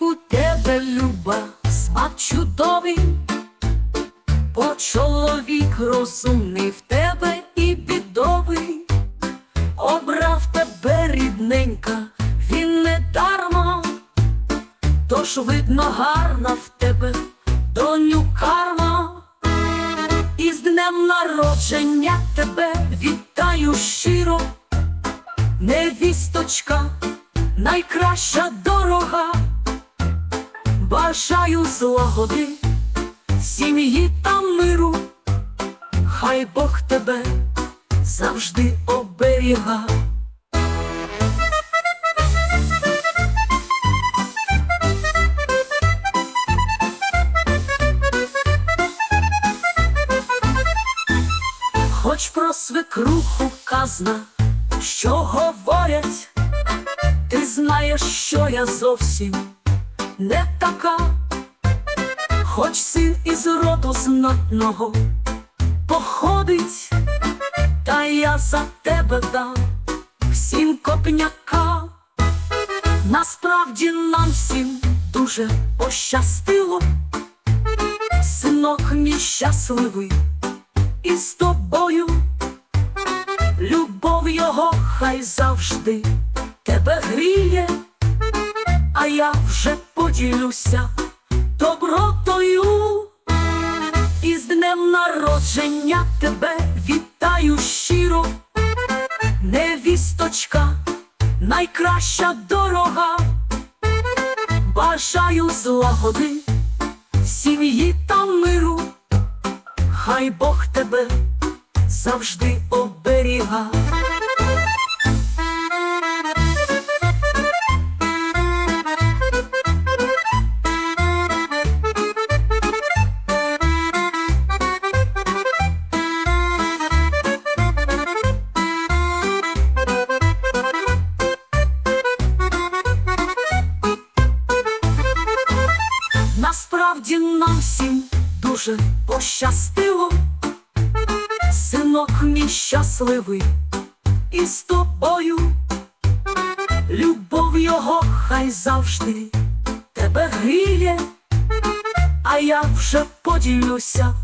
У тебе люба, смак чудовий, Бо чоловік розумний в тебе і бідовий, обрав тебе рідненька, він не дарма, тож видно, гарна в тебе, доню карма, і з днем народження тебе вітаю щиро, невісточка. Найкраща дорога. Бажаю злагоди, сім'ї та миру, хай Бог тебе завжди оберіга. Хоч про свекруху казна, що говорять, ти знаєш, що я зовсім не така, хоч син із роду знатного походить, та я за тебе дам всім копняка. Насправді нам всім дуже пощастило, синок мій щасливий і з тобою, любов його хай завжди тебе гріє, а я вже поділюся добротою. І з днем народження тебе вітаю щиро, невісточка, найкраща дорога, бажаю злагоди, сім'ї та миру. Хай Бог тебе завжди оберіга. Насправді нам всім дуже пощастило, синок мій щасливий і з тобою, любов його хай завжди тебе гріє, а я вже поділюся.